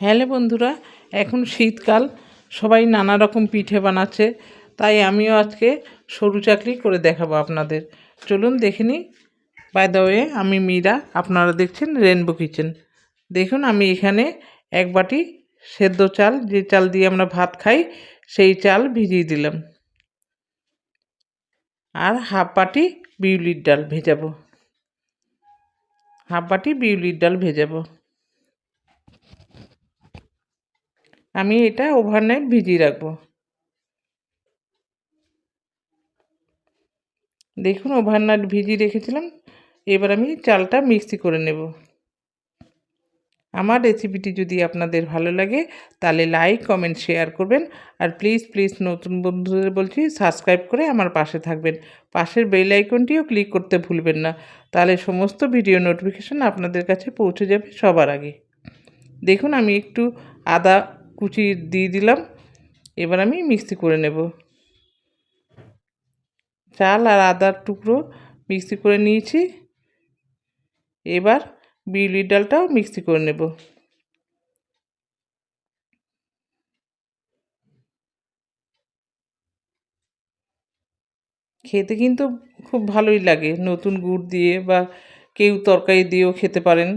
Hello বন্ধুরা, এখন শীতকাল, সবাই নানা রকম পিঠে বানাচ্ছে, তাই আমিও আজকে সরু চাকরি করে দেখাবো আপনাদের। চলুন দেখে নিই। বাই ওয়ে আমি মীরা, আপনারা দেখছেন রেনবো কিচেন দেখুন, আমি এখানে এক বাটি সেদ্ধ চাল, যে চাল দিয়ে আমরা ভাত খাই, সেই চাল ভিজিয়ে দিলাম। আর হাফ বাটি বিউলির ডাল ভেজাবো। হাফ বাটি বিউলির ডাল ভেজাবো। আমি এটা ওভারনাইট ভিজিয়ে রাখব। দেখুন ওভারনাইট ভিজিয়ে রেখেছিলাম, এবার আমি চালটা মিক্সি করে নেব। আমার রেসিপিটি যদি আপনাদের ভালো লাগে, তাহলে লাইক কমেন্ট শেয়ার করবেন। আর প্লিজ প্লিজ নতুন বন্ধুদের বলছি সাবস্ক্রাইব করে আমার পাশে থাকবেন। পাশের বেল আইকনটিও ক্লিক করতে ভুলবেন না। তাহলে সমস্ত ভিডিও নোটিফিকেশান আপনাদের কাছে পৌঁছে যাবে সবার আগে। দেখুন আমি একটু আদা কুচি দিয়ে দিলাম। এবার আমি মিক্সি করে নেব। চাল আর আদার টুকরো মিক্সি করে নিয়েছি। এবার বিউলির ডালটাও মিক্সি করে নেব। খেতে কিন্তু খুব ভালোই লাগে। নতুন গুড় দিয়ে বা কেউ তরকারি দিয়েও খেতে পারেন।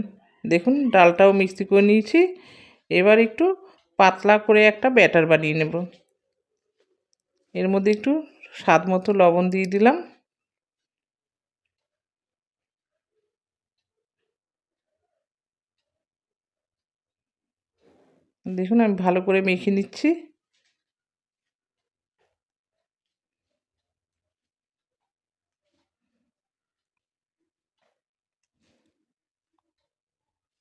দেখুন, ডালটাও মিক্সি করে নিয়েছি। এবার একটু পাতলা করে একটা ব্যাটার বানিয়ে নেব। এর মধ্যে একটু স্বাদ মতো লবণ দিয়ে দিলাম। দেখুন, আমি ভালো করে মেখে নিচ্ছি।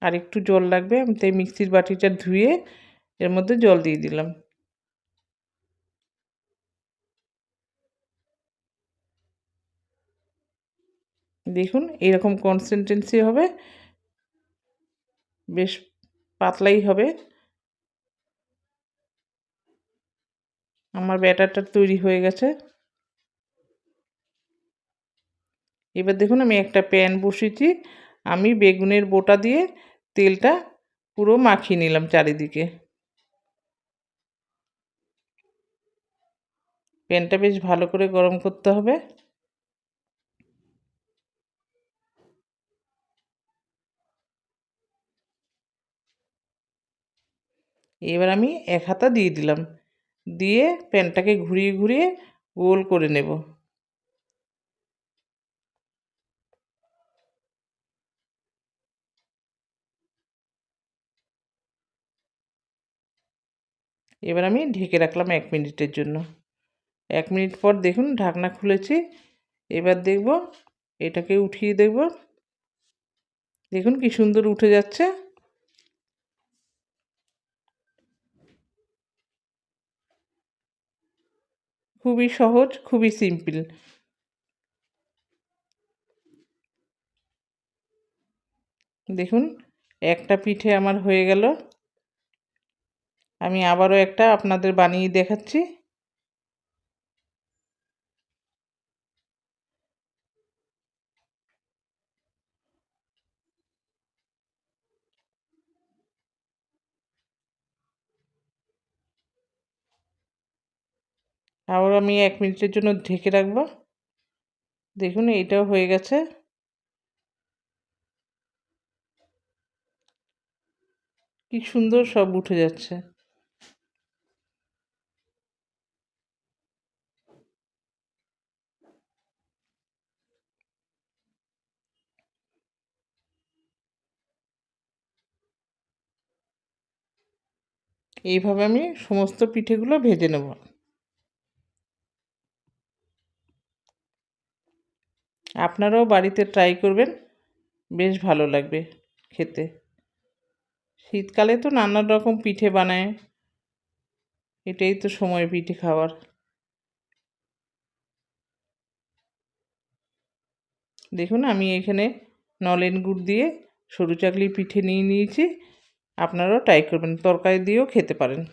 আর একটু জল লাগবে, আমি তাই মিক্সির বাটিটা ধুয়ে এর মধ্যে জল দিয়ে দিলাম। দেখুন, এরকম কনসিস্টেন্সি হবে। বেশ পাতলাই হবে। আমার ব্যাটারটা তৈরি হয়ে গেছে। এবার দেখুন, আমি একটা প্যান বসিয়েছি। আমি বেগুনের বোটা দিয়ে তেলটা পুরো মাখিয়ে নিলাম চারিদিকে। প্যানটা বেশ ভালো করে গরম করতে হবে। এবার আমি এক হাতা দিয়ে দিলাম। দিয়ে প্যানটাকে ঘুরিয়ে ঘুরিয়ে গোল করে নেব। এবার আমি ঢেকে রাখলাম এক মিনিটের জন্য। এক মিনিট পর দেখুন ঢাকনা খুলেছি। এবার দেখব, এটাকে উঠিয়ে দেখব দেখুন কি সুন্দর উঠে যাচ্ছে। খুবই সহজ, খুবই সিম্পল। দেখুন, একটা পিঠে আমার হয়ে গেল। আমি আবারও একটা আপনাদের বানিয়ে দেখাচ্ছি। আবার আমি এক মিনিটের জন্য ঢেকে রাখব। দেখুন এটাও হয়ে গেছে। কি সুন্দর সব উঠে যাচ্ছে। এইভাবে আমি সমস্ত পিঠেগুলো ভেজে নেব। আপনারাও বাড়িতে ট্রাই করবেন। বেশ ভালো লাগবে খেতে। শীতকালে তো নানা রকম পিঠে বানায়। এটাই তো সময় পিঠে খাওয়ার। দেখুন, আমি এখানে নলেন গুড় দিয়ে সরু চাকলি পিঠে নিয়ে নিয়েছি। আপনারাও ট্রাই করবেন। তরকারি দিয়েও খেতে পারেন।